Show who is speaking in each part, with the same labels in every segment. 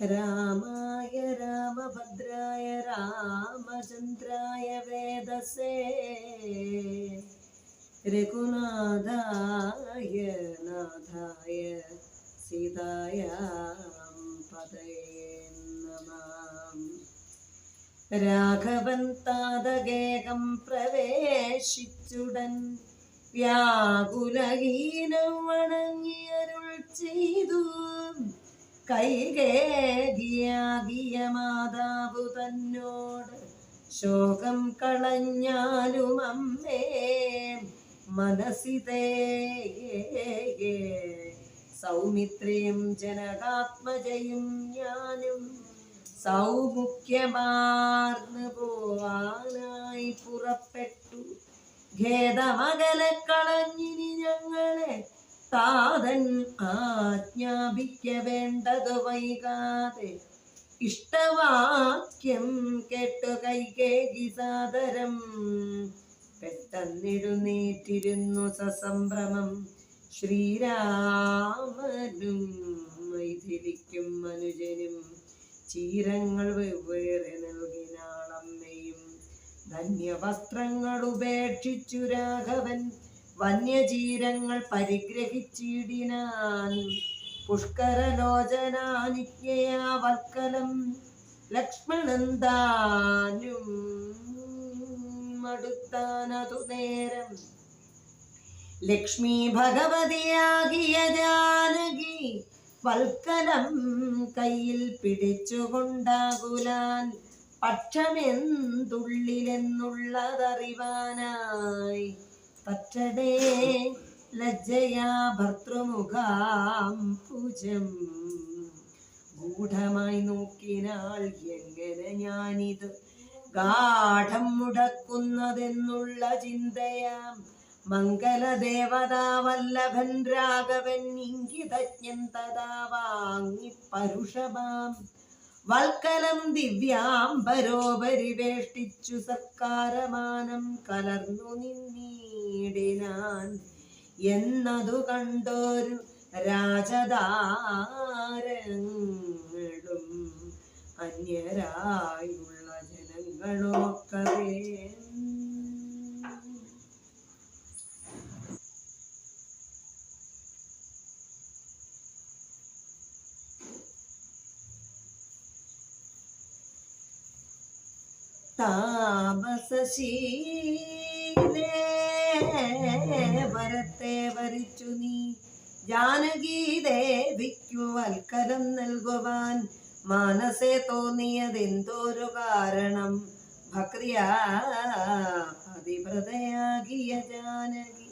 Speaker 1: രാമായ രാമഭദ്രായ രാമചന്ദ്രായ വേദസേ രഘുനാഥായ നാഥായ സീതായാം പതയേ നമാം. രാഘവൻ താതകേകം പ്രവേശിച്ചുടൻ വ്യാകുലഹീനം വണങ്ങിയരുൾ ചെയ്തു. കൈകേകിയാകിയ മാതാവു തന്നോട് ശോകം കളഞ്ഞാലും അമ്മേ മനസ്സിതേ സൗമിത്രിയും ജനകാത്മജയും ഞാനും സൗമുഖ്യമാർന്നു പോവാനായി പുറപ്പെട്ടു. ഖേദമകലെ കളഞ്ഞിനി ഞങ്ങളെ താതൻ ആജ്ഞാപിക്ക വേണ്ടത് വൈകാതെ. ഇഷ്ടവാക്യം കേട്ടു കൈകേകി സാദരം. പെട്ടെന്നെഴുന്നേറ്റിരുന്നു സസംഭ്രമം. ശ്രീരാമനും മൈഥിലിക്കും മനുജനും ചീരങ്ങൾ വെവ്വേറെ നൽകിനാളമ്മയും ധന്യവസ്ത്രങ്ങൾ ഉപേക്ഷിച്ചു രാഘവൻ. വന്യചീരങ്ങൾ പരിഗ്രഹിച്ചിടിനാൻ പുഷ്കരലോചനാനിജ്ഞയാ വൽക്കലം മടുത്താനതു നേരം. ലക്ഷ്മി ഭഗവതിയാകിയ ജാനകി വൽക്കലം കയ്യിൽ പിടിച്ചുകൊണ്ടാകുലാൻ പക്ഷമെന്തുള്ളിലെന്നുള്ളതറിവാനായി പറ്റടേ. ലജ്ജയാ ഭർത്തൃമുഖാം പൂജം. ഗൂഢമായി നോക്കിനാൾ എങ്ങനെ ഞാനിത് ഗാഠം മുടക്കുന്നതെന്നുള്ള ചിന്തയാം. മംഗലദേവതാ വല്ലഭൻ രാഘവൻ ഇംഗിതജ്ഞൻ തഥാ വാങ്ങി പരുഷമാം. വൽക്കലം ദിവ്യാംബരോപരി വേഷ്ടിച്ചു സർക്കാരമാനം കലർന്നു നിന്നീടിനാൻ. എന്നതു കണ്ടോരു രാജതാരങ്ങളും അന്യരായുള്ള ജനങ്ങളൊക്കവേ താമസശീലേ വരത്തെ വരിച്ചു നീ. ജാനകീദേവിക്കു ദേവിക്കു വൽക്കലം നൽകുവാൻ മാനസേ തോന്നിയതെന്തോരു കാരണം. ഭക്രിയാ അതിവ്രതയാകിയ ജാനകി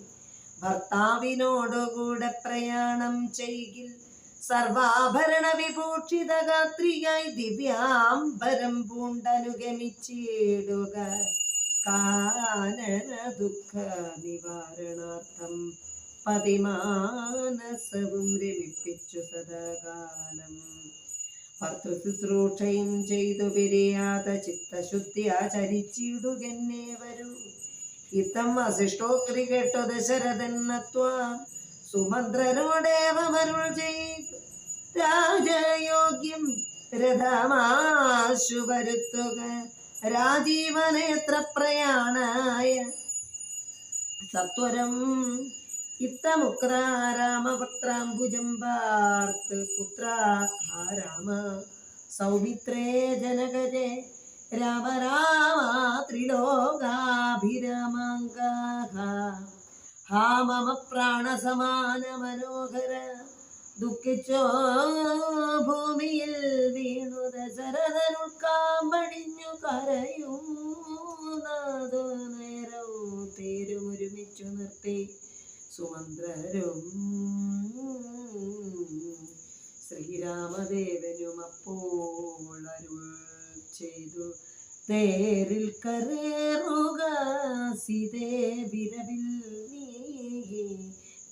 Speaker 1: ഭർത്താവിനോടുകൂടെ പ്രയാണം ചെയ്യിൽ. സർവാഭരണ വിഭൂഷിത ഗാത്രിയായി ദിവ്യാംബരം പൂണ്ടനുഗമിച്ചിടുക. കാനന ദുഃഖ നിവാരണാർത്ഥം പതിമാനസവും രമിപ്പിച്ചു സദാകാലം. ഭർത്തൃശുശ്രൂഷയും ചെയ്തു വിരിയാത ചിത്തശുദ്ധി ആചരിച്ചിടുകെന്നെ വരൂ. ഇത്തം അശിഷ്ടോക്രി കേട്ടു ദശരഥന്നത്വാ സുഭദ്രനോടേവമരുൾ ചെയ്തു. രാജയോഗ്യം രഥമാശു വരുത്തുക. രാജീവനേത്ര പ്രയാണായ. സത്വരം ഇത്തമുക്ര രാമപത്രാംബുജം പാർത്ത് പുത്ര ഹാ രാമ. സൗമിത്രേ ജനകരെ രാമ രാമ ഹാ മമ പ്രാണസമാന മനോഹര ദുഃഖിച്ചോ ഭൂമിയിൽ വീണു ദശരഥനുൾക്കാമ്പടിഞ്ഞു കരയും നാദോ നേരവും തേരുമൊരുമിച്ചു നിർത്തി സുമന്ത്രരും ശ്രീരാമദേവനും അപ്പോൾ അരുൾ ചെയ്തു. തേരിൽ കരേറുക സീതേ വിരവിൽ നീ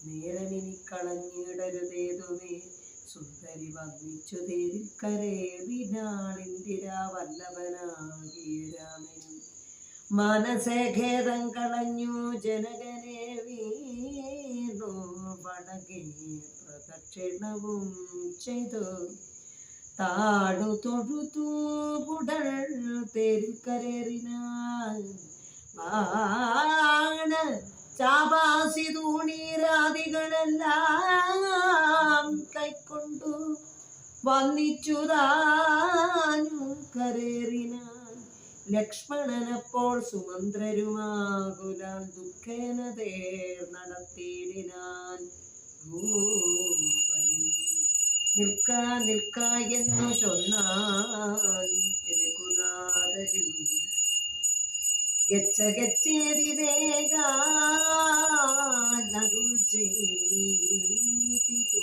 Speaker 1: നേരമിനി കളഞ്ഞിടരുതേതുമേ സുന്ദരി വന്നിച്ചു തേരിൽ കരേറിനാളിന്ദിരാ വല്ലഭനാകിയ രാമനും. മനസേ ഖേദം കളഞ്ഞു ജനകനെ വീണു പടകെ പ്രദക്ഷിണവും ചെയ്തു. താടു തൊഴുതു പുടൽ തേരിൽ കരേറിനാൻ ബാണ ചാപാസി തൂണീരാദികളെല്ലാം കൈക്കൊണ്ടു വന്നിച്ചു താനു കരേറിനാൻ. ലക്ഷ്മണനപ്പോൾ സുമന്ത്രരുമാകുലാൽ ദുഃഖേന തേർ നടത്തിയിടിനാൻ നിൽക്കാ നിൽക്ക എന്നു ചൊന്നാൻ രഘുനാഥരും ഗച്ഛ ഗച്ഛേതി വേഗാനരുൾ ചെയ്തിതു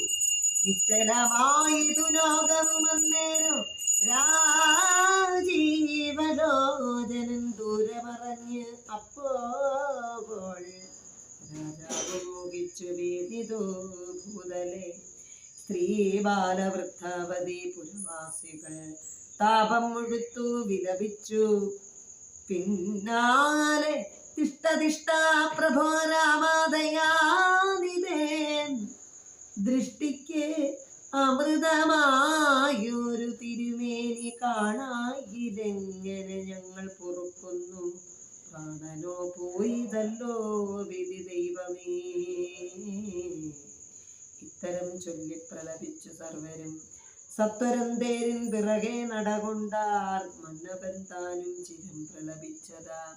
Speaker 1: നിശ്ചലമായതു ലോകവുമന്നേരം രാജീവലോചനൻ ദൂരെ പറഞ്ഞ് അപ്പോൾ രാജാവ് മോഹിച്ചു ഭൂതലെ. സ്ത്രീ ബാലവൃദ്ധാവതി പുരവാസികൾ. താപം മുഴുത്തു വിലപിച്ചു. പിന്നാലെ തിഷ്ടതിഷ്ട പ്രഭോ രാമദയാനിതേൻ ദൃഷ്ടിക്ക് അമൃതമായൊരു തിരുമേനി കാണായിലെങ്ങനെ ഞങ്ങൾ പൊറുക്കുന്നു. പ്രാണനോ പോയിതല്ലോ വിധി ദൈവമേ. ഇത്തരം ചൊല്ലി പ്രലപിച്ചു സർവരും സത്വരം തേരിൻ പിറകെ നടകൊണ്ടാർ മന്നവൻ താനും ചിരം പ്രലപിച്ചതാ.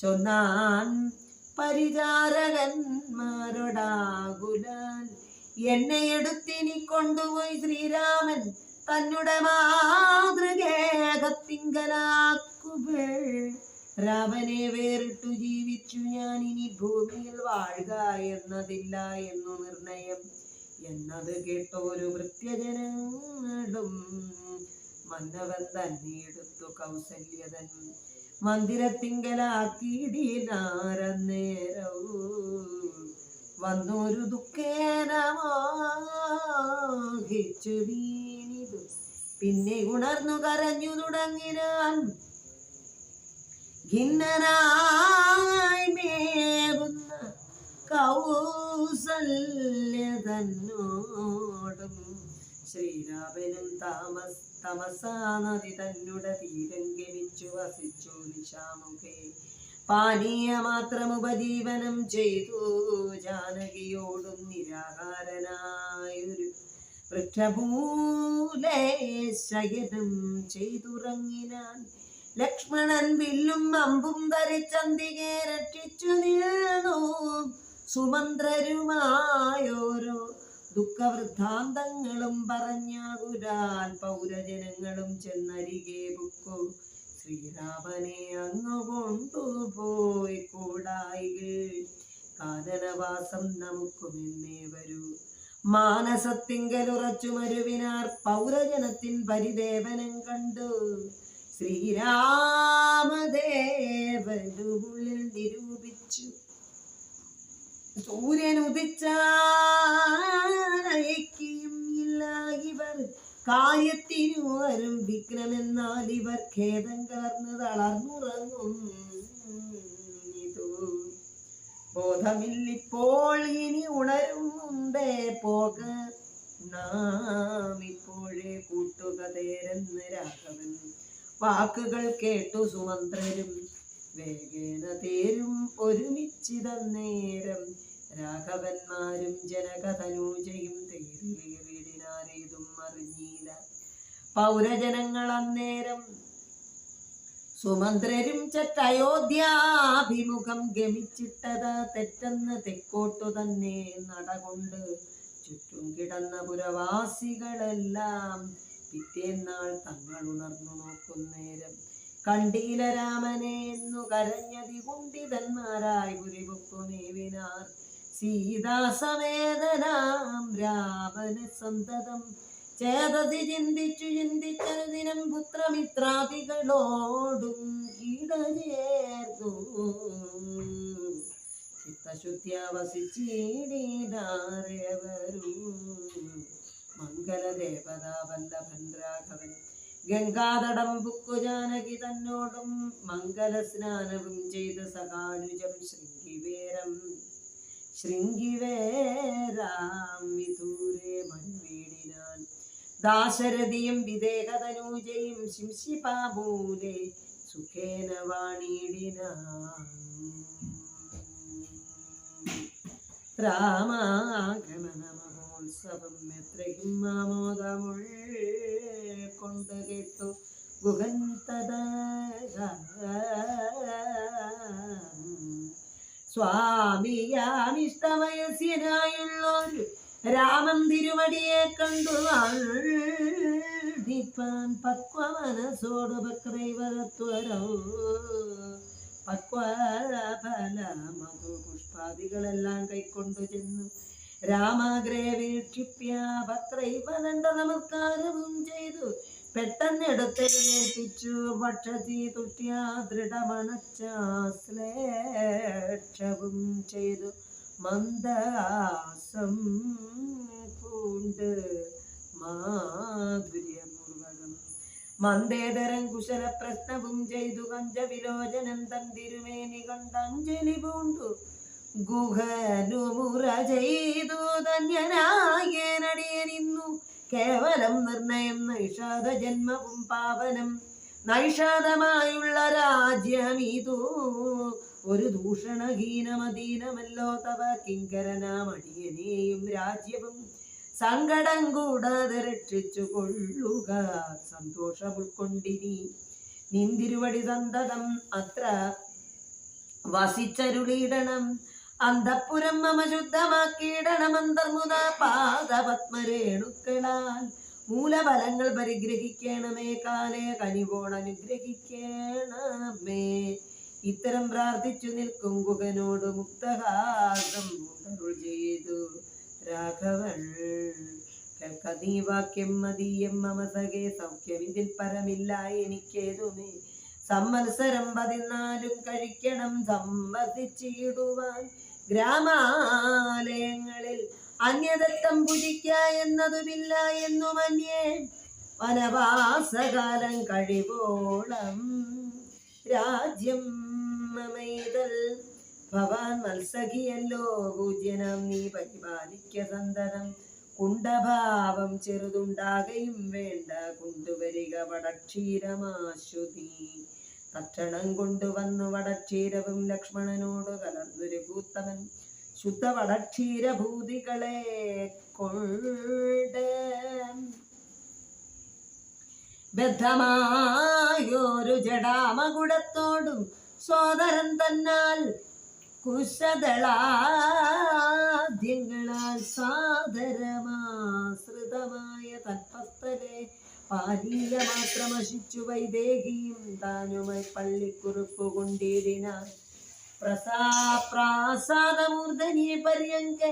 Speaker 1: ചൊന്നാൻ പരിചാരകന്മാരോടാകുലാൻ എന്നെ എടുത്തിനി കൊണ്ടുപോയി ശ്രീരാമൻ തന്നുടെ മാതൃകേകത്തിങ്കലാക്കുകൾ. രാമനെ വേറിട്ടു ജീവിച്ചു ഞാൻ ഇനി ഭൂമിയിൽ വാഴുക എന്നതില്ല എന്നു നിർണയം. എന്നത് കേട്ടോരു വൃത്യജനങ്ങളും മന്നവൻ തന്നെ എടുത്തു കൗസല്യതൻ മന്ദിരത്തിങ്കലാക്കിയിടീനാരന്നേരവും വന്നൊരു ദുഃഖേനമാഹിച്ചു വീണിതു. പിന്നെ ഉണർന്നു കരഞ്ഞു തുടങ്ങിനാൻ ഖിന്നനായി മേവുന്ന. കൗസല്യതന്നോടും ശ്രീരാമനും താമസ് തമസാ നദി തന്നുടെ തീരം ഗമിച്ചു വസിച്ചു നിശാമുഖേ. പാനീയ മാത്രം ഉപജീവനം ചെയ്തു ജാനകിയോടും നിരാഹാരനായൊരു വൃക്ഷഭൂലേ ചെയ്തുറങ്ങിനാൻ ലക്ഷ്മണൻ വില്ലും അമ്പും ധരിച്ചന്തികെ രക്ഷിച്ചു നിന്നു സുമന്ത്രരുമായോരോ ദുഃഖവൃദ്ധാന്തങ്ങളും പറഞ്ഞാകുരാൻ പൗരജനങ്ങളും ചെന്നരികെ ബുക്കു ശ്രീരാമനെ അങ്ങു കൊണ്ടുപോയി കൂടായികൾ. കാനനവാസം നമുക്കുമെന്നേ വരൂ. മാനസത്തിങ്കലുറച്ചു മരുവിനാർ പൗരജനത്തിൻ പരിദേവനം കണ്ടു. ശ്രീരാമദേവനുള്ളിൽ നിരൂപിച്ചു. സൂര്യൻ ഉദിച്ചാനയക്കിയും ഇല്ല ഇവർ. കാര്യത്തിനു വരും വിഘ്നമെന്നാൽ ഇവർ ഖേദം കലർന്ന് തളർന്നുറങ്ങും ബോധമില്ലിപ്പോൾ ഇനി ഉണരും മുമ്പേ പോക. നാം ഇപ്പോഴേ കൂട്ടുക തേരെന്ന് രാഘവൻ വാക്കുകൾ കേട്ടു സുമന്ത്രരും. വേഗേന തേരും ഒരുമിച്ചിതന്നേരം രാഘവന്മാരും ജനകതനൂജയും തേരിലേറിനാരേതും അറിഞ്ഞില്ല. പൗരജനങ്ങൾ അന്നേരം സുമന്ത്രരും ചട്ടയോധ്യാഭിമുഖം ഗമിച്ചിട്ടത് തെറ്റെന്ന് തെക്കോട്ടു തന്നെ നടകൊണ്ട് ചുറ്റും കിടന്ന പുരവാസികളെല്ലാം പിറ്റേന്നാൾ തങ്ങൾ ഉണർന്നു നോക്കുന്നേരം കണ്ടീല രാമനെ എന്നു കരഞ്ഞതി കുണ്ടിതന്മാരായി പുരിപുക്കുമേവിനാർ സീതാസമേതനാം രാവന സന്തതം. ചേതതി ചിന്തിച്ചു ചിന്തിച്ചൊരു ദിനം പുത്രമിത്രാദികളോടും കീടചേർന്നു ചിത്തശുദ്ധി വസിച്ചീടീനാരേവരും മംഗലദേവതാവല്ലഭൻ രാഘവൻ. ഗംഗാതടം ബുക്കു ജാനകി തന്നോടും മംഗല സ്നാനവും ചെയ്ത് സഹാനുജം ശൃംഗിവേരം. ശൃംഗിവേരാം വിദൂരെ മൺവീടിനാൻ ദാശരഥിയും വിദേഹതനൂജയും ശിംശിപാപൂലെ സുഖേന വാണിടിന. രാമാഗമന മഹോത്സവം എത്രയും ആമോദമുൾ കൊണ്ട് കേട്ടു ഗുഹൻ തഥാ സ്വാമിയാമിഷ്ടവയസ്യനായുള്ളൊരു രാമൻ തിരുവടിയെ കണ്ടു ആൾപ്പാൻ പക്വമനസോട് പക്രൈവരത്വരോ പക്വഫല മധു പുഷ്പാദികളെല്ലാം കൈക്കൊണ്ടു ചെന്നു. രാമാഗ്രേ വീക്ഷിപ്യ പത്രൈവനണ്ട നമസ്കാരവും ചെയ്തു. പെട്ടെന്നെടുത്തെഴുന്നേൽപ്പിച്ചു ഭക്ഷതി ദൃഢമണച്ച ശ്ലേക്ഷവും ചെയ്തു. മന്ദാസം പൂണ്ട് മാധുര്യപൂർവകം. മന്ദേതരം കുശല പ്രശ്നവും ചെയ്തു. കഞ്ചവിലോചനം തൻ തിരുമേനി കണ്ടഞ്ജലി പൂണ്ടു. ഗുഹനുമുറ ചെയ്തു. ധന്യനായനടിയനിന്നു കേവലം നിർണയം നൈഷാദ ജന്മവും പാവനം നൈഷാദമായുള്ള രാജ്യമീതു ഒരു ദൂഷണഹീനമധീനമല്ലോ തവ. കിങ്കരനാമടിയനെയും രാജ്യവും സങ്കടം കൂടാതെ രക്ഷിച്ചു കൊള്ളുക സന്തോഷം ഉൾക്കൊണ്ടിനി നിന്തിരുവടി സന്തതം. അത്ര വസിച്ചരുളിയിടണം അന്തപ്പുരം മമ ശുദ്ധമാക്കിയിടണം അന്തർമുത പാദപത്മരേണുക്കളാൽ. മൂലഫലങ്ങൾ പരിഗ്രഹിക്കണമേ കാലേ കനിവോട് അനുഗ്രഹിക്കണമേ. ഇത്തരം പ്രാർത്ഥിച്ചു നിൽക്കും ഗുഹനോട് മുക്തഹാസം ചെയ്തു രാഘവൻ. കേൾക്ക നീ വാക്യം മതീയം മമ സഖേ സൗഖ്യം ഇതിൽ പരമില്ല എനിക്കേതുമേ. സംവത്സരം പതിനാലും കഴിക്കണം സമ്മതിച്ചിടുവാൻ. ഗ്രാമാലയങ്ങളിൽ അന്യദത്തം പുതിക്ക എന്നതുമില്ല എന്നു മന്യേ വനവാസകാലം കഴിവോളം രാജ്യം ഭവാൻ മത്സഖിയല്ലോ പൂജ്യനം നീ പരിപാലിക്ക സന്തതം കുണ്ടഭാവം ചെറുതുണ്ടാകയും വേണ്ട. കൊണ്ടുവരിക വടക്ഷീരമാശുതി. തക്ഷണം കൊണ്ടുവന്നു വടക്ഷീരവും ലക്ഷ്മണനോട് കലർന്നൊരു ഭൂത്തവൻ ശുദ്ധ വടക്ഷീരഭൂതികളെ കൊണ്ട് ബദ്ധമായൊരു ജടാമകുടത്തോടും സോദരൻ തന്നാൽ കുശദളാദ്യങ്ങളാൽ സാദരമാശ്രിതമായ തൽപ്പസ്ഥലെ പാലീയ മാത്രമശിച്ചു വൈദേഹിയും താനുമായി പള്ളിക്കുറിപ്പ് കൊണ്ടിരുന്ന പ്രസാ പ്രാസാദമൂർധനിയെ പര്യങ്ക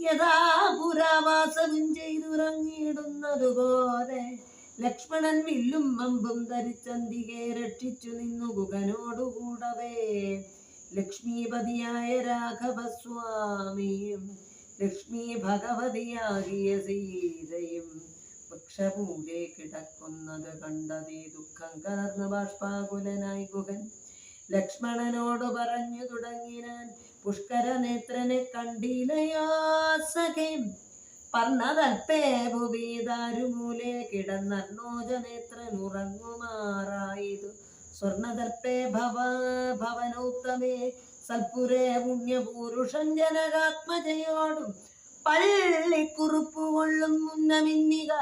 Speaker 1: യഥാ പുരാവാസവും ചെയ്തുറങ്ങിയിടുന്നതുപോലെ ലക്ഷ്മണൻ വില്ലും അമ്പും ധരിച്ചന്തികെ രക്ഷിച്ചു നിന്നു ഗുഹനോടുകൂടവേ. ലക്ഷ്മീപതിയായ രാഘവസ്വാമിയും ലക്ഷ്മി ഭഗവതിയാകിയ സീതയും വൃക്ഷപൂരെ കിടക്കുന്നത് കണ്ടതേ ദുഃഖം കലർന്ന് ബാഷ്പാകുലനായി ഗുഹൻ. ലക്ഷ്മണനോട് പറഞ്ഞു തുടങ്ങിനാൻ പുഷ്കര നേത്രനെ സഖേം. പർണതൽപ്പേ ഭുവീതാരുമൂലെ കിടന്നർണോജ നേത്രൻ ഉറങ്ങുമാറായതു സ്വർണതൽപ്പേ ഭവ ഭവനോത്തമേ. സൽപുരേ പുണ്യപൂരുഷൻ ജനകാത്മജയോടും പള്ളിക്കുറുപ്പു കൊള്ളും മുന്നമിന്നിക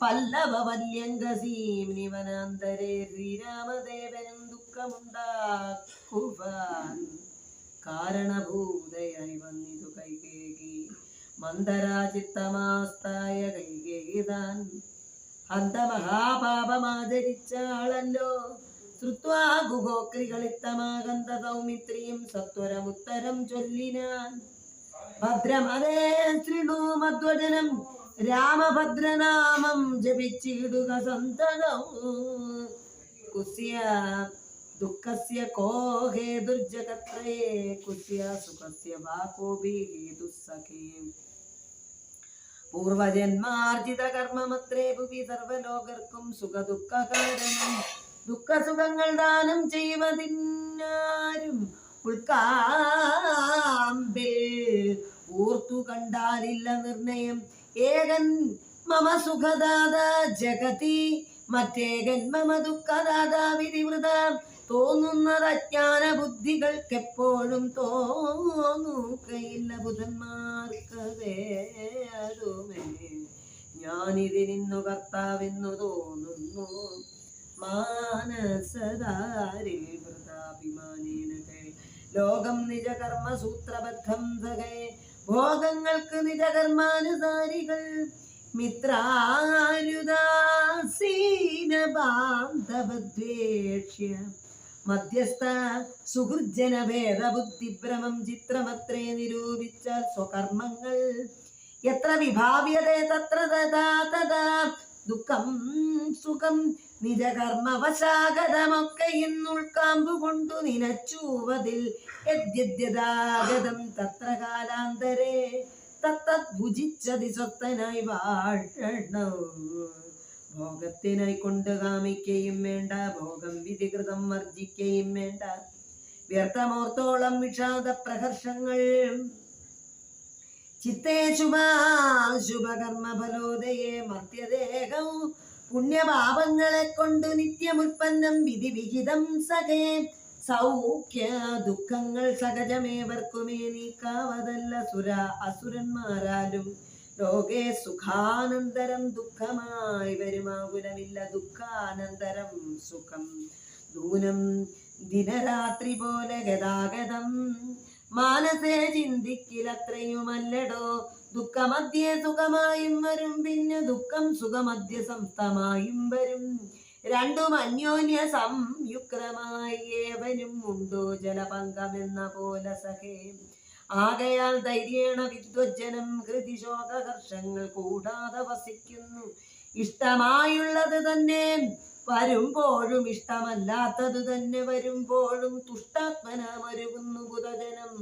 Speaker 1: പല്ലവ വല്യങ്കസീം നിവനാന്തരേ ശ്രീരാമദേവനും ദുഃഖമുണ്ടാക്കുവാൻ കാരണഭൂതയായി വന്നിതു കൈകേകി. മന്ദരാചിത്തമാസ്തായ കൈകേകിതാൻ ഹന്തമഹാപാപമാചരിച്ച ആളല്ലോ. ശ്രുത്വാ ഗുഹോക്രികളിത്തമാകന്ത സൗമിത്രിയും സത്വരമുത്തരം ചൊല്ലിനാൻ. ഭദ്രമതേ ശൃണു മധ്വജനം രാമഭദ്രനാമം ജപിച്ചിടുക സന്തതം. കുസ്യ ദുഃഖസ്യ കോ ഹേതുർജഗത്രേ കുസ്യ സുഖസ്യ വാ കോപി ഹേതുസ്സഖേ പൂർവജന്മാർജിത കർമ്മമത്രേ ഭുവി സർവലോകർക്കും സുഖ ദുഃഖ കാരണം ദുഃഖ സുഖങ്ങൾ ദാനം ചെയ്യുന്നതിന്നാരും ഉൾക്കാമ്പിൽ ഓർത്തു കണ്ടാലില്ല നിർണയം. ഏകൻ മമ സുഖദാത ജഗതി മറ്റേകൻ മമ ദുഃഖദാത വിധിവൃത. തോന്നുന്നത് അജ്ഞാന ബുദ്ധികൾക്കെപ്പോഴും തോന്നുകയില്ല ബുധന്മാർക്കതേ അതുമേ ഞാനിതിനിന്നു കർത്താവെന്നു തോന്നുന്നു. മാനസദാരിൽ ലോകം നിജകർമ്മ സൂത്രബദ്ധം സകേ ഭോഗങ്ങൾക്ക് നിജകർമാനുസാരികൾ. മിത്രാരുദാസീന ബാന്ധവദ്വേഷ്യ. മധ്യസ്ഥ സുഹൃജന ഭേദബുദ്ധിഭ്രമം ചിത്രമത്രേ നിരൂപിച്ച സ്വകർമ്മങ്ങൾ. എത്ര വിഭാവ്യതേ തത്ര തഥാ തഥാ ദുഃഖം സുഖം നിജകർമ്മവശാഗതമൊക്കെ ഇന്നുൾക്കാമ്പു കൊണ്ടു നിനച്ചൂവതിൽ യദ്യദ്യതാഗതം തത്ര കാലാന്തരേ തത്തദ്ഭുജിച്ചതി സ്വത്തനായി വാഴണം. ഭോഗത്തിനായി കൊണ്ട് കാമിക്കുകയും വേണ്ട ഭോഗം വിധികൃതം വർജിക്കുകയും വേണ്ട. വ്യർത്ഥമോർത്തോളം വിഷാദ പ്രഹർഷങ്ങൾ. ചിത്തേ ശുഭാശുഭകർമ്മ ഫലോദയേ മർത്യദേഹം പുണ്യപാപങ്ങളെ കൊണ്ട് നിത്യമുൽപ്പന്നം വിധി വിഹിതം സഖേ. സൗഖ്യ ദുഃഖങ്ങൾ സഹജമേവർക്കുമേ നീക്കാവതല്ല സുര. അസുരന്മാരാലും ലോകേ സുഖാനന്തരം ദുഃഖമായി വരുമാകുലമില്ല ദുഃഖാനന്തരം സുഖം. ദൂനം ദിനരാത്രി പോലെ ഗതാഗതം മാനസേ ചിന്തിക്കിലത്രയുമല്ലടോ. ദുഃഖമധ്യേ സുഖമായും വരും പിന്നെ ദുഃഖം സുഖമധ്യ സംസ്ഥമായും വരും. രണ്ടും അന്യോന്യ സംയുക്തമായി ഏവനും ഉണ്ടോ ജലപങ്കമെന്ന പോലെ സഖേ. ആകയാൽ ധൈര്യേണ വിദ്വജ്ജനം ഹൃതിശോകഹർഷങ്ങൾ കൂടാതെ വസിക്കുന്നു. ഇഷ്ടമായുള്ളത് തന്നെ വരുമ്പോഴും ഇഷ്ടമല്ലാത്തത് തന്നെ വരുമ്പോഴും തുഷ്ടാത്മനമരുകുന്നു ബുധജനം.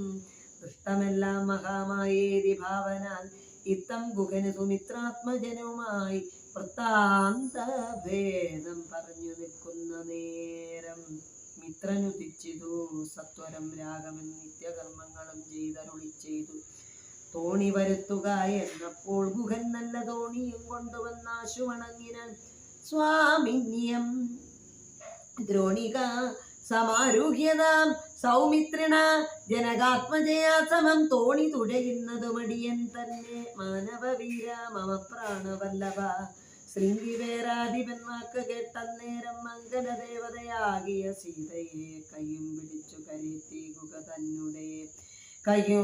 Speaker 1: ദുഷ്ടമെല്ലാം മഹാമായേരി ഭാവനാൽ ഇത്തം ഗുഹന് സുമിത്രാത്മജനുമായി വൃത്താന്ത ഭേദം പറഞ്ഞു നിൽക്കുന്ന നേരം. മിത്രനുദിച്ചിതു സത്വരം രാഗമൻ നിത്യകർമ്മങ്ങളും ചെയ്തരുളി ചെയ്തു. തോണി വരുത്തുക എന്നപ്പോൾ ഗുഹൻ നല്ല തോണിയും കൊണ്ടുവന്നാശു വണങ്ങിനാൻ സ്വാമിന്യം. ദ്രോണിക സമാരൂഹ്യതാം സൗമിത്രിണ ജനകാത്മജയാ സമം തോണി തുഴയുന്നതു മടിയൻ തന്നെ. മാനവവീര മമ പ്രാണവല്ലഭ. ശൃംഗിവേരാധിപൻ വാക്ക് കേട്ടന്നേരം മംഗല ദേവതയാകിയ സീതയെ കയ്യും പിടിച്ചു കരയെത്തി തന്നുടേ. തന്നെ കയ്യോ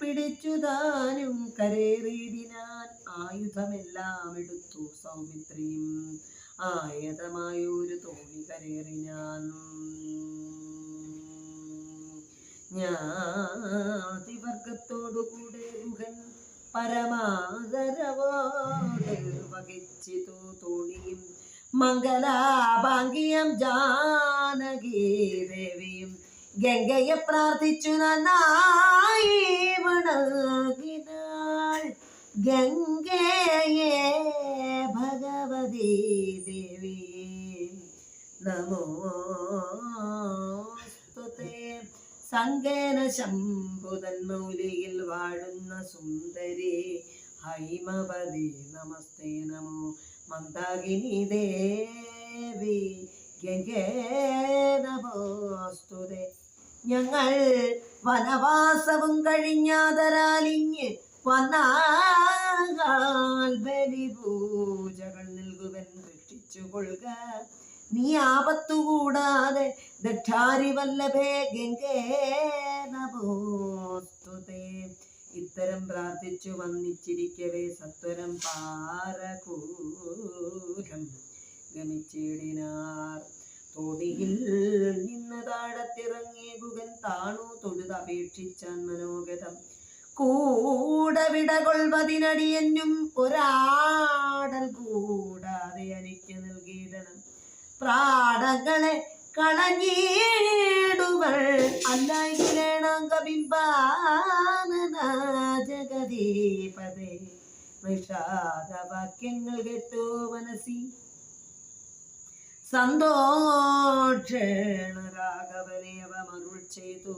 Speaker 1: പിടിച്ചു താനും കരേറിയിടിനാൻ ആയുധമെല്ലാം എടുത്തു സൗമിത്രിയും. ആയതമായൊരു തോണി കരേറിനാൻ. ഞാതിവർഗത്തോടുകൂടെ ഗുഹൻ പരമാദരവോട് വഹിച്ചിതു തോണിയും. മംഗലാഭാംഗിയം ജാനകി ദേവിയും ഗംഗയെ പ്രാർത്ഥിച്ചു നന്നായി വണങ്ങിനാൾ. ഗംഗയെ ഭഗവതി ദേവി നമോ സങ്കേന ശംഭുതൻ മൗലിയിൽ വാഴുന്ന സുന്ദരി ഹൈമവതി. നമസ്തേ നമോ മന്ദാകിനി ദേവി. ഗംഗേ ഞങ്ങൾ വനവാസവും കഴിഞ്ഞാതരാലിഞ്ഞ് വന്നാൽ ബലി പൂജകൾ നൽകുവൻ രക്ഷിച്ചു കൊള്ളുക നീ ആപത്തുകൂടാതെ ദക്ഷാരി വല്ലഭേ ഗംഗേ ഇത്തരം പ്രാർത്ഥിച്ചു വന്നിച്ചിരിക്കവേ സത്വരം പാരകൂരം ഗമിച്ചിടിനാർ തോണിയിൽ നിന്ന് താഴത്തിറങ്ങിയ ഗുഗൻ താണു തൊഴുതപേക്ഷിച്ചാൻ മനോഗതം. കൂടവിട കൊൾവതിനടിയനും ഒരാടൽ കൂടാതെ എനിക്ക് നൽകിയിടണം പ്രാണങ്ങളെ കളഞ്ഞിടുവൾ അല്ലായിലേണാങ്കബിംബാനന വിഷാദവാക്യങ്ങൾ കേട്ടു മനസ്സി സന്തോഷേണ രാഘവനേവ മരുൾ ചെയ്തു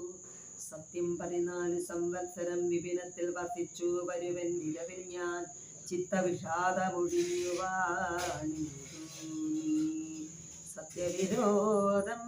Speaker 1: സത്യം പതിനാല് സംവത്സരം വിപിനത്തിൽ വർദ്ധിച്ചു വരുവൻ നിലവിൽ ഞാൻ ചിത്തവിഷാദമൊഴിയുവാണി സത്യവിരോധം